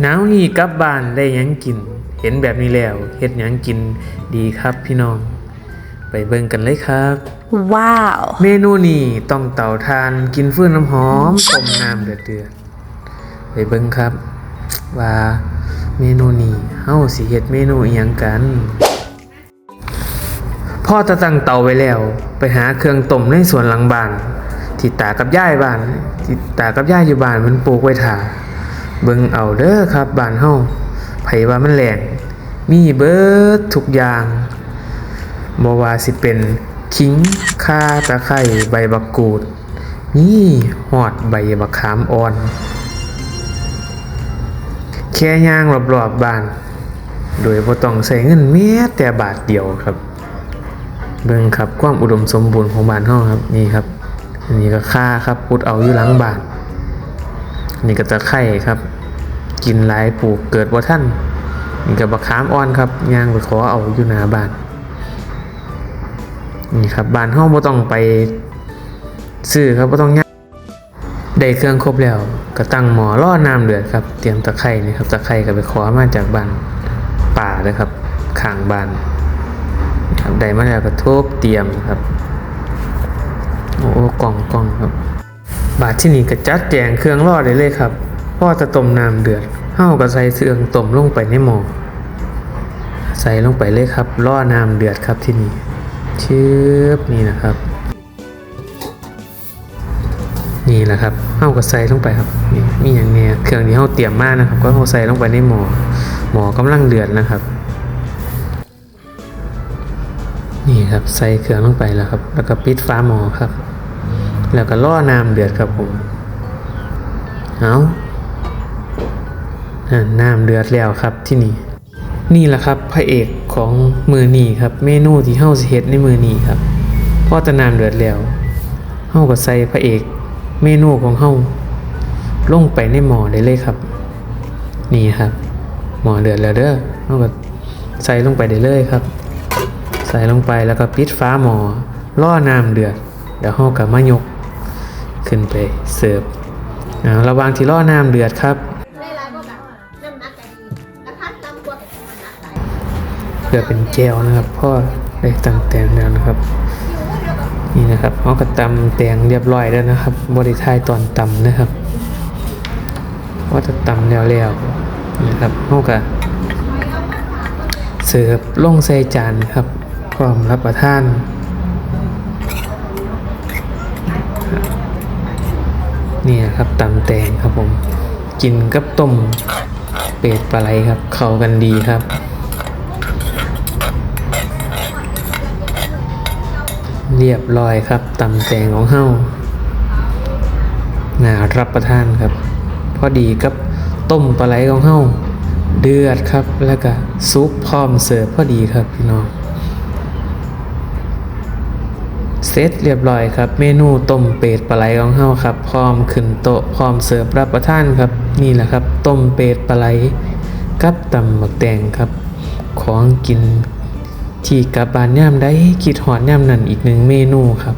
หนาวนี้กลับบ้านได้หยังกิน เห็นแบบนี้แล้วเฮ็ดหยังกินดีครับพี่น้อง ไปเบิ่งกันเลยครับ ว้าว เมนูนี้ต้องเตาทานกินฟืนน้ำหอมต้มน้ำเดือดเดือดๆไปเบิ่งครับ ว่าเมนูนี้เฮาสิเฮ็ดเมนูอีหยังกันพ่อตะตั้งเตาไว้แล้ว ไปหาเครื่องต้มในสวนหลังบ้านที่ตากับย่ายบ้านที่ตากับย่ายอยู่บ้านมันปลูกไว้ถ่า เบิ่งเอาเด้อครับบ้านเฮาไผว่ามันแหลงมีเบิดทุกอย่างบว่าสิเป็นขิงข่าตะไคร้ใบบักกูด นี่หอดใบบักขามอ่อน แค่ย่างรอบๆบบ้าน โดยบ่ต้องใส่เงินแม้แต่บาทเดียวครับ เบิ่งครับความอุดมสมบูรณ์ของบ้านเฮาครับนี่ครับอันนี้ก็ข่าครับพุดเอาอยู่หลังบ้าน นี่ก็ตะไคร้ครับ กินหลายปลูกเกิดบ่าทันนี่ก็บักขามอ่อนครับย่างไปขอเอาอยู่หน้าบ้านนี่ครับบ้านเฮาบ่ต้องไปซื้อครับบ่ต้องย่ากได้เครื่องครบแล้วก็ตั้งหมอรอน้ำเดือดครับ เตรียมตะไคร้นี่ครับตะไคร้ก็ไปขอมาจากบ้านป่าเลยครับข้างบ้านครับได้มาแล้วก็ทุบเตรียมครับ โอ้กล่องกล่องครับ บาดที่นี่ก็จัดแจงเครื่องรอได้เลยครับพ่อจะต้มน้ำเดือดเฮาก็ใส่เครื่องต้มลงไปในหม้อใส่ลงไปเลยครับรอน้ำเดือดครับที่นี่ชืบนี่นะครับ นี่แหละครับเฮาก็ใส่ลงไปครับนี่มีอย่างเนี้ยเครื่องที่เฮาเตรียมมากนะครับ ก็เฮาใส่ลงไปในหม้อหม้อกำลังเดือดนะครับ นี่ครับใส่เครื่องลงไปแล้วครับ แล้วก็ปิดฝาหม้อครับ แล้วก็ล่อน้ำเดือดครับผมเอาอ่าน้ำเดือดแล้วครับที่นี่ นี่แหละครับพระเอกของมือนีครับ เมนูที่เฮาสิเฮ็ดในมือนีครับพอแตะนามเดือดแล้วเฮาก็ใส่พระเอกเมนูของเฮาลงไปในหม้อได้เลยครับ นี่ครับหม้อเดือดแล้วเด้อเฮาก็ใส่ลงไปได้เลยครับ ใส่ลงไปแล้วก็ปิดฟ้าหม้อล่อน้ำเดือดเดี๋ยวเฮาก็มายก ขึ้นไปเสิร์ฟอ่าระว่างที่ล่อน้ำเดือดครับได้ไรก็แบบน้ำหนักก็ดีแล้วพัดลำกลัวเป็นน้ำหนักไหลเพื่อเป็นแก้วนะครับพ่อได้ตำแตงแล้วนะครับ นี่นะครับเขาก็ตำแตงเรียบร้อยแล้วนะครับบริทายตอนตำนะครับว่าจะตำแล้วแล้วนะครับเขาก็เสิร์ฟลงใส่จานครับพร้อมรับประทาน นะครับตำแตงครับผมกินกับต้มเป็ดปลาไหลครับ เข้ากันดีครับ เรียบร้อยครับตำแตงของเฮาน่ารับประทานครับ พอดีกับต้มปลาไหลของเฮาเดือดครับแล้วก็ซุปพร้อมเสิร์ฟพอดีครับพี่น้อง เสร็จเรียบร้อยครับ เมนูต้มเป็ดปลาไหลของเฮาครับ พร้อมขึ้นโต๊ะพร้อมเสิร์ฟรับประทานครับนี่แหละครับต้มเป็ดปลาไหลกับตำบักแตงครับ ของกินที่กลับบ้านย่ามได้กิดหอนย่ามนั่นอีกหนึ่งเมนูครับ